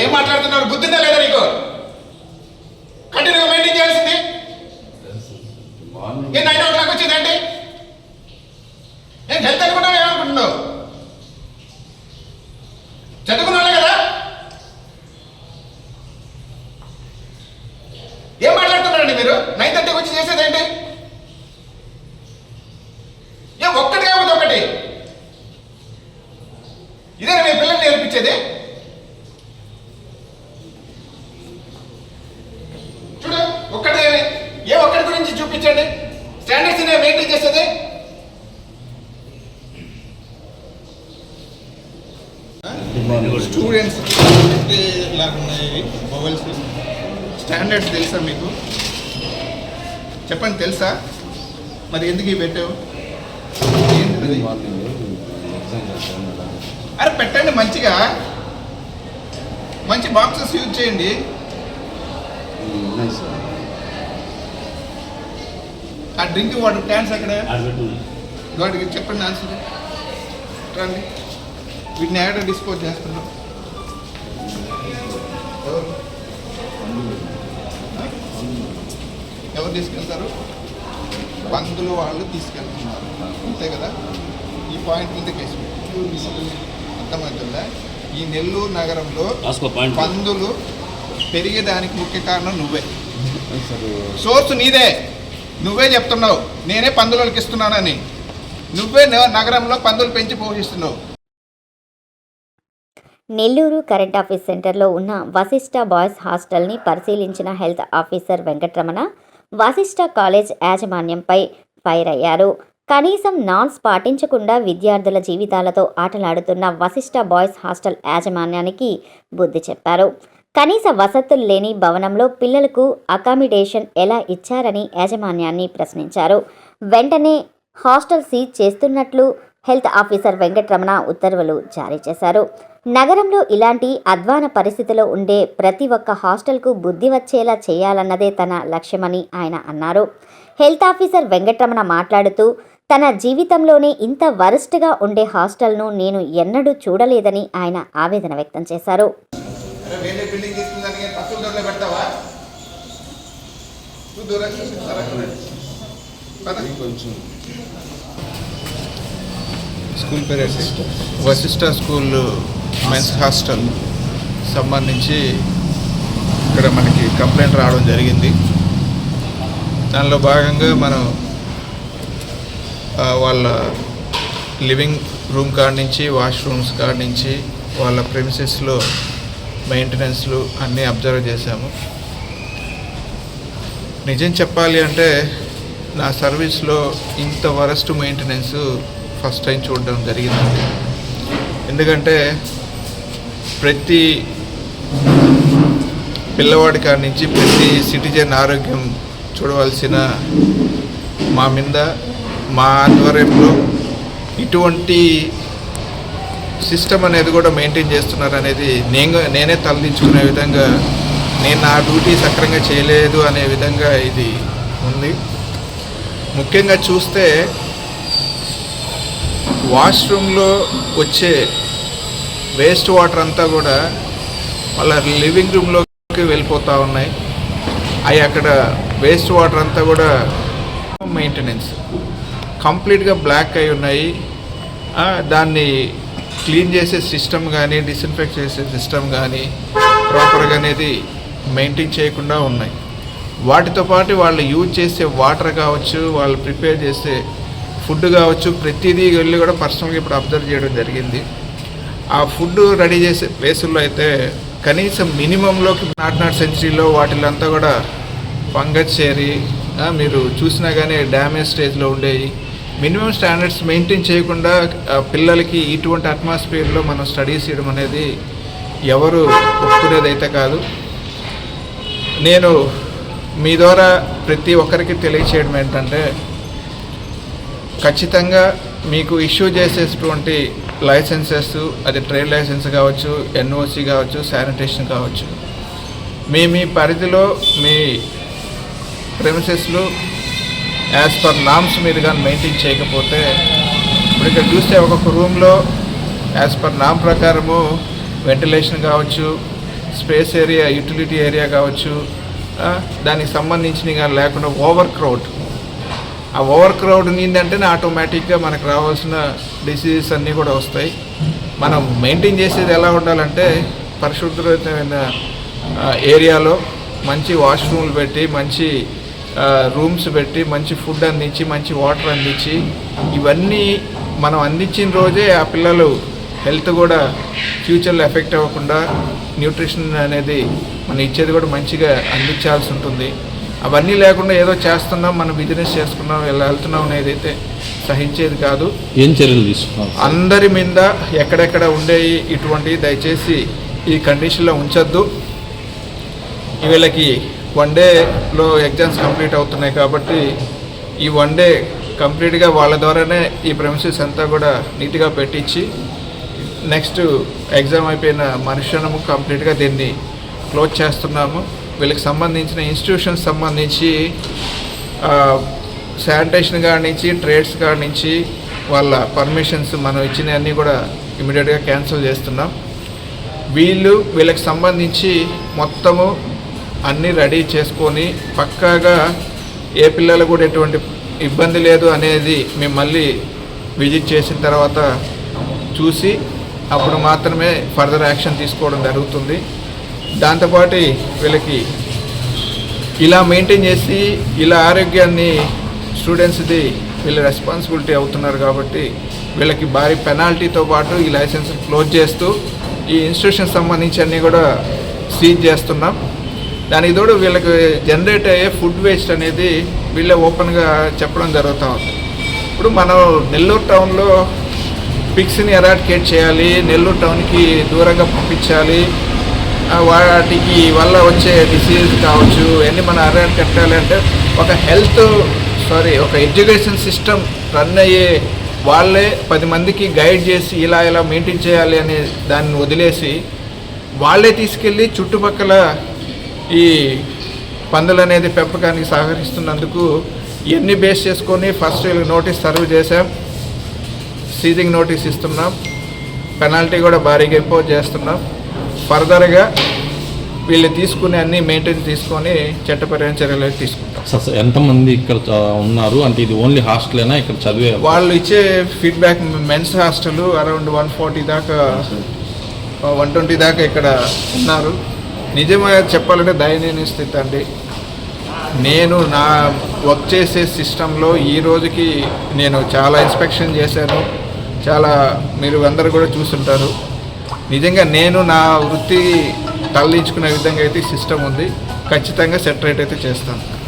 ఏం మాట్లాడుతున్నారు? బుద్ధిందా లేదా నీకు? కంటిన్యూగా మెయింటైన్ చేయాల్సింది? Morning a nine o'clock వచ్చిందండి నేను హెల్త్ అనుకున్నావు ఏమనుకుంటున్నావు చదువుకున్నాను కదా ఏం మాట్లాడుతున్నారండి మీరు నైన్ థర్టీకి వచ్చి చేసేదేంటి ఏ ఒక్కటి కాకపోతే ఒకటి ఇదే మీ పిల్లల్ని నేర్పించేది చూడు ఒక్కటి ఏ గురించి చూపించండి. స్టాండర్డ్స్ మెయింటైన్ చేసేది స్టూడెంట్స్ లాగా ఉన్నాయి మొబైల్స్ స్టాండర్డ్స్ తెలుసా మీకు? చెప్పండి తెలుసా? మరి ఎందుకు ఇవి పెట్టావు? అరే పెట్టండి మంచిగా. మంచి బాక్సెస్ యూజ్ చేయండి. ఉన్నాయి సార్ ఆ డ్రింక్ వాటర్ క్యాన్స్ అక్కడ అడ్మిట్ వాటికి చెప్పండి ఆన్సర్. రండి. వీటిని ఎక్కడ డిస్పోజ్ చేస్తున్నాం. ఎవరు? ఎవరు తీసుకెళ్తారు? పంతులు వాళ్ళు తీసుకెళ్తున్నారు. అంతే కదా? ఈ పాయింట్ మీద కేసు. అర్థమవుతుందా? ఈ నెల్లూరు నగరంలో పందులు పెరిగేదానికి ముఖ్య కారణం నువ్వే. సార్ సోర్స్ నీదే. నువ్వే చెప్తున్నావు. నేనే పందులకు ఇస్తున్నానని నువ్వే నగరంలో పందులు పెంచి పోషిస్తున్నావు. నెల్లూరు కరెంట్ ఆఫీస్ సెంటర్లో ఉన్న వశిష్ట బాయ్స్ హాస్టల్ని పరిశీలించిన health officer Venkataramana Vasishta college యాజమాన్యంపై ఫైర్ అయ్యారు. కనీసం నాన్స్ పాటించకుండా విద్యార్థుల జీవితాలతో ఆటలాడుతున్న వశిష్ట బాయ్స్ హాస్టల్ యాజమాన్యానికి బుద్ధి చెప్పారు. కనీస వసతులు లేని భవనంలో పిల్లలకు అకామిడేషన్ ఎలా ఇచ్చారని యాజమాన్యాన్ని ప్రశ్నించారు. వెంటనే హాస్టల్ సీజ్ చేస్తున్నట్లు హెల్త్ ఆఫీసర్ వెంకటరమణ ఉత్తర్వులు జారీ చేశారు. నగరంలో ఇలాంటి అధ్వాన పరిస్థితిలో ఉండే ప్రతి ఒక్క హాస్టల్కు బుద్ధి వచ్చేలా చేయాలన్నదే తన లక్ష్యమని ఆయన అన్నారు. హెల్త్ ఆఫీసర్ వెంకటరమణ మాట్లాడుతూ తన జీవితంలోనే ఇంత వరస్ట్గా ఉండే హాస్టల్ను నేను ఎన్నడూ చూడలేదని ఆయన ఆవేదన వ్యక్తం చేశారు. అరే వేరే బిల్డింగ్ తీసుకుందానికి పక్కల దొరలో పెడతావా? నువ్వు దూరం. కొంచెం స్కూల్ పేరు వశిష్ట స్కూల్ మెన్స్ హాస్టల్. సంబంధించి ఇక్కడ మనకి కంప్లైంట్ రావడం జరిగింది. దానిలో భాగంగా మనం వాళ్ళ లివింగ్ రూమ్ కాడ నుంచి వాష్రూమ్స్ కాడ నుంచి వాళ్ళ ప్రెమిసెస్లో మెయింటెనెన్స్లు అన్నీ అబ్జర్వ్ చేశాము. నిజం చెప్పాలి అంటే నా సర్వీస్లో ఇంత వరస్ట్ మెయింటెనెన్స్ ఫస్ట్ టైం చూడడం జరిగింది ఎందుకంటే ప్రతి పిల్లవాడి కాడి నుంచి ప్రతి సిటిజన్ ఆరోగ్యం చూడవలసిన మా మీద మా ఆధ్వర్యంలో ఇటువంటి సిస్టమ్ అనేది కూడా మెయింటైన్ చేస్తున్నారు అనేది నేను నేనే తలదించుకునే విధంగా నేను నా డ్యూటీ సక్రంగా చేయలేదు అనే విధంగా ఇది ఉంది. ముఖ్యంగా చూస్తే వాష్రూమ్లో వచ్చే వేస్ట్ వాటర్ అంతా కూడా వాళ్ళ లివింగ్ రూమ్లోకి వెళ్ళిపోతూ ఉన్నాయి. అవి అక్కడ వేస్ట్ వాటర్ అంతా కూడా మెయింటెనెన్స్ కంప్లీట్గా బ్లాక్ అయి ఉన్నాయి. దాన్ని క్లీన్ చేసే సిస్టమ్ కానీ డిస్ఇన్ఫెక్ట్ చేసే సిస్టమ్ కానీ ప్రాపర్గా అనేది మెయింటైన్ చేయకుండా ఉన్నాయి. వాటితో పాటు వాళ్ళు యూజ్ చేసే వాటర్ కావచ్చు వాళ్ళు ప్రిపేర్ చేసే ఫుడ్ కావచ్చు ప్రతిదీ వెళ్ళి కూడా పర్సనల్గా ఇప్పుడు అబ్జర్వ్ చేయడం జరిగింది. ఆ ఫుడ్ రెడీ చేసే ప్లేసుల్లో అయితే కనీసం మినిమంలోకి నాట్ నాట్ సెంచరీలో వాటిలంతా కూడా ఫంగస్ చేరి మీరు చూసినా కానీ డ్యామేజ్ స్టేజ్లో ఉండేవి మినిమం స్టాండర్డ్స్ మెయింటైన్ చేయకుండా పిల్లలకి ఇటువంటి అట్మాస్ఫియర్లో మనం స్టడీస్ చేయడం అనేది ఎవరు ఒప్పుకునేదైతే కాదు. నేను మీ ద్వారా ప్రతి ఒక్కరికి తెలియచేయడం ఏంటంటే ఖచ్చితంగా మీకు ఇష్యూ చేసేటువంటి లైసెన్సెస్ అది ట్రేడ్ లైసెన్స్ కావచ్చు ఎన్ఓసి కావచ్చు శానిటేషన్ కావచ్చు. మీ మీ పరిధిలో మీ ప్రెమిసెస్లు యాజ్ పర్ నామ్స్ మీద కానీ మెయింటైన్ చేయకపోతే ఇప్పుడు ఇక్కడ చూస్తే ఒక్కొక్క రూమ్లో యాజ్ పర్ నామ్ ప్రకారము వెంటిలేషన్ కావచ్చు స్పేస్ ఏరియా యూటిలిటీ ఏరియా కావచ్చు దానికి సంబంధించినవి కానీ లేకుండా ఓవర్ క్రౌడ్ ఆ ఓవర్ క్రౌడ్ నిందంటేనే ఆటోమేటిక్గా మనకు రావాల్సిన డిసీజెస్ అన్నీ కూడా వస్తాయి. మనం మెయింటైన్ చేసేది ఎలా ఉండాలంటే పరిశుభ్రమైన ఏరియాలో మంచి వాష్రూమ్లు పెట్టి మంచి రూమ్స్ పెట్టి మంచి ఫుడ్ అందించి మంచి వాటర్ అందించి ఇవన్నీ మనం అందించిన రోజే ఆ పిల్లలు హెల్త్ కూడా ఫ్యూచర్లో ఎఫెక్ట్ అవ్వకుండా న్యూట్రిషన్ అనేది మనం ఇచ్చేది కూడా మంచిగా అందించాల్సి ఉంటుంది. అవన్నీ లేకుండా ఏదో చేస్తున్నాం మనం బిజినెస్ చేసుకున్నాం ఇలా వెళ్తున్నాం అనేది అయితే సహించేది కాదు. ఏం చర్యలు తీసుకున్నారు? సార్? అందరి మీద ఎక్కడెక్కడ ఉండే ఇటువంటి దయచేసి ఈ కండిషన్లో ఉంచొద్దు. వీళ్ళకి వన్ డేలో ఎగ్జామ్స్ కంప్లీట్ అవుతున్నాయి కాబట్టి ఈ వన్ డే కంప్లీట్గా వాళ్ళ ద్వారానే ఈ ప్రెమిసెస్ అంతా కూడా నీట్గా పెట్టించి నెక్స్ట్ ఎగ్జామ్ అయిపోయిన మనుషులము కంప్లీట్గా దీన్ని క్లోజ్ చేస్తున్నాము. వీళ్ళకి సంబంధించిన ఇన్స్టిట్యూషన్స్ సంబంధించి శానిటేషన్ కాడి నుంచి ట్రేడ్స్ కాడి నుంచి వాళ్ళ పర్మిషన్స్ మనం ఇచ్చినవన్నీ కూడా ఇమీడియట్గా క్యాన్సిల్ చేస్తున్నాం. వీళ్ళు వీళ్ళకి సంబంధించి మొత్తము అన్నీ రెడీ చేసుకొని పక్కాగా ఏ పిల్లలు కూడా ఎటువంటి ఇబ్బంది లేదు అనేది మేము మళ్ళీ విజిట్ చేసిన తర్వాత చూసి అప్పుడు మాత్రమే ఫర్దర్ యాక్షన్ తీసుకోవడం జరుగుతుంది. దాంతోపాటు వీళ్ళకి ఇలా మెయింటైన్ చేసి ఇలా ఆరోగ్యాన్ని స్టూడెంట్స్ది వీళ్ళ రెస్పాన్సిబిలిటీ అవుతున్నారు కాబట్టి వీళ్ళకి భారీ పెనాల్టీతో పాటు ఈ లైసెన్స్ క్లోజ్ చేస్తూ ఈ ఇన్స్టిట్యూషన్ సంబంధించి అన్నీ కూడా సీజ్ చేస్తున్నాం. దానికి తోడు వీళ్ళకి జనరేట్ అయ్యే ఫుడ్ వేస్ట్ అనేది వీళ్ళే ఓపెన్గా చెప్పడం జరుగుతూ ఉంది. ఇప్పుడు మనం నెల్లూరు టౌన్లో పిక్స్ని ఎరాడికేట్ చేయాలి నెల్లూరు టౌన్కి దూరంగా పంపించాలి వాటికి వల్ల వచ్చే డిసీజ్ కావచ్చు ఇవన్నీ మనం అరాడ్ కట్టాలి అంటే ఒక హెల్త్ సారీ ఒక ఎడ్యుకేషన్ సిస్టమ్ రన్ అయ్యే వాళ్ళే పది మందికి గైడ్ చేసి ఇలా ఇలా మెయింటైన్ చేయాలి అనే దాన్ని వదిలేసి వాళ్ళే తీసుకెళ్ళి చుట్టుపక్కల ఈ పందులు అనేది పెంపకానికి సహకరిస్తున్నందుకు ఇవన్నీ బేస్ చేసుకొని ఫస్ట్ నోటీస్ సర్వ్ చేశాం. సీజింగ్ నోటీస్ ఇస్తున్నాం. పెనాల్టీ కూడా భారీగా ఇంపోజ్ చేస్తున్నాం. ఫర్దర్గా వీళ్ళు తీసుకునే అన్ని మెయింటైన్ తీసుకొని చట్టపరమైన చర్యలు తీసుకుంటాం. సార్ ఎంతమంది ఇక్కడ ఉన్నారు? అంటే ఇది ఓన్లీ హాస్టలేనా ఇక్కడ చదివే వాళ్ళు? ఇచ్చే feedback men's hostel around one forty దాకా వన్ ట్వంటీ దాకా ఇక్కడ ఉన్నారు. నిజంగా చెప్పాలంటే దయనీయ స్థితి అండి. నేను నా వర్క్ చేసే సిస్టంలో ఈ రోజుకి నేను చాలా ఇన్స్పెక్షన్ చేశాను. చాలా మీరు అందరు కూడా చూసుంటారు. నిజంగా నేను నా వృత్తి తరలించుకునే విధంగా అయితే సిస్టమ్ ఉంది. ఖచ్చితంగా సెటరేట్ అయితే చేస్తాను.